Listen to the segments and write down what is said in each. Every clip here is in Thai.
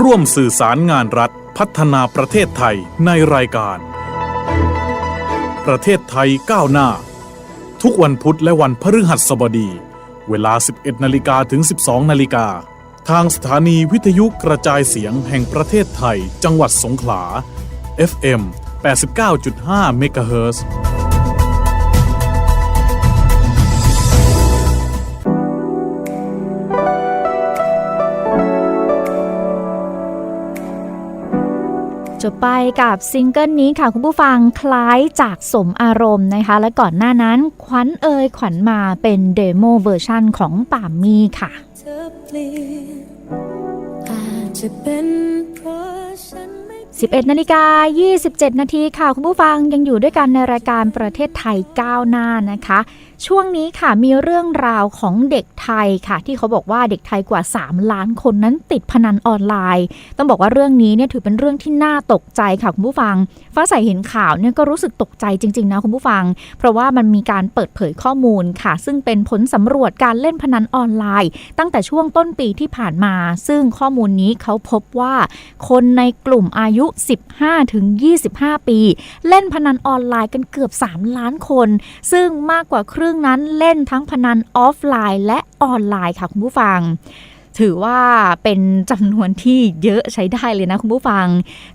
ร่วมสื่อสารงานรัฐพัฒนาประเทศไทยในรายการ ประเทศไทยก้าวหน้า ทุกวันพุธและวันพฤหัสบดี เวลา 11นาฬิกาถึง 12นาฬิกาทางสถานีวิทยุกระจายเสียงแห่งประเทศไทยจังหวัดสงขลา FM 89.5เมกะเฮิร์ จบไปกับซิงเกิลนี้ค่ะคุณผู้ฟังคล้ายจากสมอารมณ์นะคะ และก่อนหน้านั้น ขวัญเอ่ยขวัญมาเป็นเดโมเวอร์ชันของป่ามีค่ะอาจะเป็นเพราะฉัน11นาฬิกา 27 นาทีค่ะ คุณผู้ฟังยังอยู่ด้วยกันในรายการประเทศไทยก้าวหน้านะคะ ช่วงนี้ค่ะมีเรื่องราวของเด็กไทยค่ะ ที่เขาบอกว่าเด็กไทยกว่า 3 ล้านคนนั้นติดพนันออนไลน์ ต้องบอกว่าเรื่องนี้เนี่ยถือเป็นเรื่องที่น่าตกใจค่ะคุณผู้ฟัง ฟ้าใสเห็นข่าวเนี่ยก็รู้สึกตกใจจริงๆนะคุณผู้ฟัง เพราะว่ามันมีการเปิดเผยข้อมูลค่ะ ซึ่งเป็นผลสำรวจการเล่นพนันออนไลน์ ตั้งแต่ช่วงต้นปีที่ผ่านมา ซึ่งข้อมูลนี้เขาพบว่า คนในกลุ่มอายุ 15ถึง25 ปี เล่นพนันออนไลน์กันเกือบ 3 ล้านคน ซึ่งมากกว่าครึ่งนั้นเล่นทั้งพนันออฟไลน์และออนไลน์ค่ะคุณผู้ฟัง ถือว่าเป็นจำนวนที่เยอะใช้ได้เลยนะคุณผู้ฟัง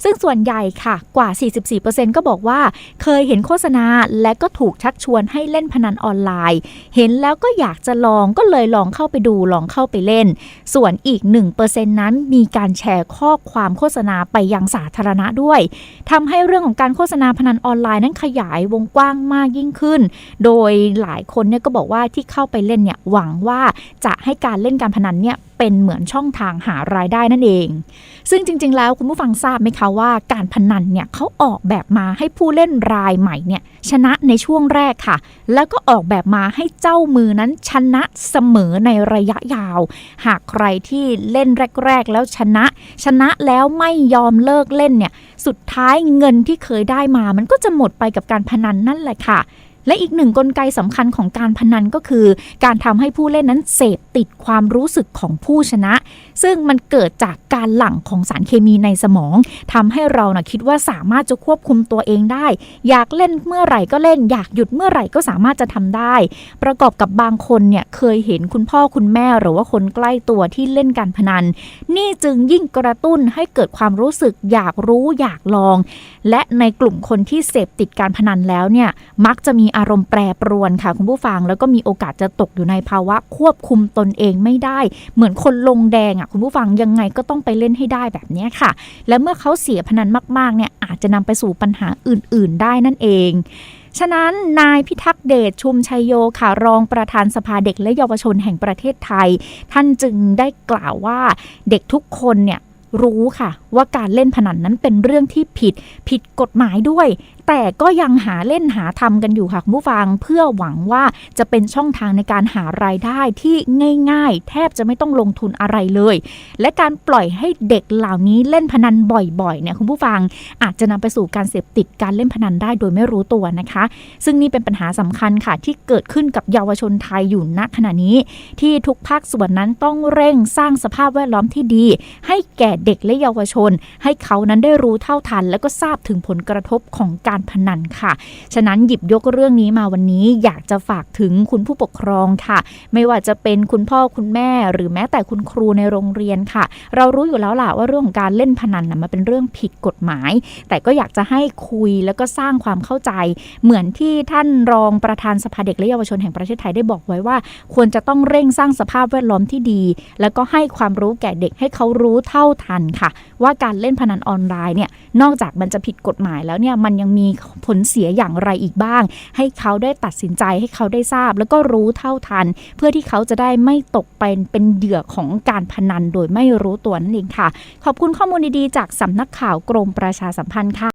ซึ่งส่วนใหญ่ค่ะกว่า 44%ก็บอกว่าเคยเห็นโฆษณาและก็ถูกชักชวนให้เล่นพนันออนไลน์ เห็นแล้วก็อยากจะลองก็เลยลองเข้าไปดูลองเข้าไปเล่น ส่วนอีก 1%นั้นมีการแชร์ข้อความโฆษณาไปยังสาธารณะด้วยทำให้เรื่องของการโฆษณาพนันออนไลน์นั้นขยายวงกว้างมากยิ่งขึ้น โดยหลายคนเนี่ยก็บอกว่าที่เข้าไปเล่นเนี่ยหวังว่าจะให้การเล่นการพนันเนี่ย เป็นเหมือนช่องทางหารายได้นั่นเอง ซึ่งจริง ๆ แล้วคุณผู้ฟังทราบไหมคะว่าการพนันเนี่ยเขาออกแบบมาให้ผู้เล่นรายใหม่เนี่ยชนะในช่วงแรกค่ะ แล้วก็ออกแบบมาให้เจ้ามือนั้นชนะเสมอในระยะยาว หากใครที่เล่นแรก ๆ แล้วชนะ ชนะแล้วไม่ยอมเลิกเล่นเนี่ยสุดท้ายเงินที่เคยได้มา มันก็จะหมดไปกับการพนันนั่นแหละค่ะ และอีกหนึ่งกลไกสำคัญของการพนันก็คือ การทำให้ผู้เล่นนั้นเสพติดความรู้สึกของผู้ชนะ ซึ่งมันเกิดจากการหลั่งของสารเคมีในสมองทำให้เรานะคิดว่าสามารถจะควบคุมตัวเองได้ อยากเล่นเมื่อไหร่ก็เล่น อยากหยุดเมื่อไหร่ก็สามารถจะทำได้ ประกอบกับบางคนเนี่ยเคยเห็นคุณพ่อคุณแม่หรือว่าคนใกล้ตัวที่เล่นการพนัน นี่จึงยิ่งกระตุ้นให้เกิดความรู้สึกอยากรู้อยากลอง และในกลุ่มคนที่เสพติดการพนันแล้วเนี่ยมักจะมีอารมณ์แปรปรวนค่ะคุณผู้ฟัง แล้วก็มีโอกาสจะตกอยู่ในภาวะควบคุมตนเองไม่ได้ เหมือนคนลงแดงอะคุณผู้ฟังยังไงก็ต้องไปเล่นให้ได้แบบนี้ค่ะ และเมื่อเขาเสียพนันมากๆเนี่ยอาจจะนำไปสู่ปัญหาอื่น ๆ ได้นั่นเองฉะนั้นนายพิทักษ์เดชชุมชัยโยค่ะรองประธานสภาเด็กและเยาวชนแห่งประเทศไทย ท่านจึงได้กล่าวว่าเด็กทุกคนเนี่ยรู้ค่ะ ว่าการเล่นพนันนั้นเป็นเรื่องที่ผิด ผิดกฎหมายด้วย แต่ก็ยังหาเล่นหาทำกันอยู่ค่ะคุณผู้ฟังเพื่อหวังว่าจะเป็นช่องทางในการหารายได้ที่ง่าย ๆ แทบจะไม่ต้องลงทุนอะไรเลย และการปล่อยให้เด็กเหล่านี้เล่นพนันบ่อยๆเนี่ยคุณผู้ฟังอาจจะนำไปสู่การเสพติดการเล่นพนันได้โดยไม่รู้ตัวนะคะ ซึ่งนี่เป็นปัญหาสำคัญค่ะที่เกิดขึ้นกับเยาวชนไทยอยู่ณขณะนี้ ที่ทุกภาคส่วนนั้นต้องเร่งสร้างสภาพแวดล้อมที่ดี ให้แก่เด็กและเยาวชน ให้เขานั้นได้รู้เท่าทัน และก็ทราบถึงผลกระทบของการการพนันค่ะ ฉะนั้นหยิบยกเรื่องนี้มาวันนี้อยากจะฝากถึงคุณผู้ปกครองค่ะ ไม่ว่าจะเป็นคุณพ่อคุณแม่ หรือแม้แต่คุณครูในโรงเรียนค่ะ เรารู้อยู่แล้วล่ะว่าเรื่องของการเล่นพนันนะมันเป็นเรื่องผิดกฎหมาย แต่ก็อยากจะให้คุยแล้วก็สร้างความเข้าใจ เหมือนที่ท่านรองประธานสภาเด็กและเยาวชนแห่งประเทศไทยได้บอกไว้ว่า ควรจะต้องเร่งสร้างสภาพแวดล้อมที่ดี แล้วก็ให้ความรู้แก่เด็กให้เขารู้เท่าทันค่ะ ว่าการเล่นพนันออนไลน์เนี่ยนอกจากมันจะผิดกฎหมายแล้วเนี่ยมันยังมีผลเสียอย่างไรอีกบ้าง ให้เขาได้ตัดสินใจให้เขาได้ทราบ แล้วก็รู้เท่าทัน เพื่อที่เขาจะได้ไม่ตกเป็นเป็นเหยื่อของการพนันโดยไม่รู้ตัวนั่นเองค่ะ ขอบคุณข้อมูลดีๆ จากสำนักข่าวกรมประชาสัมพันธ์ค่ะ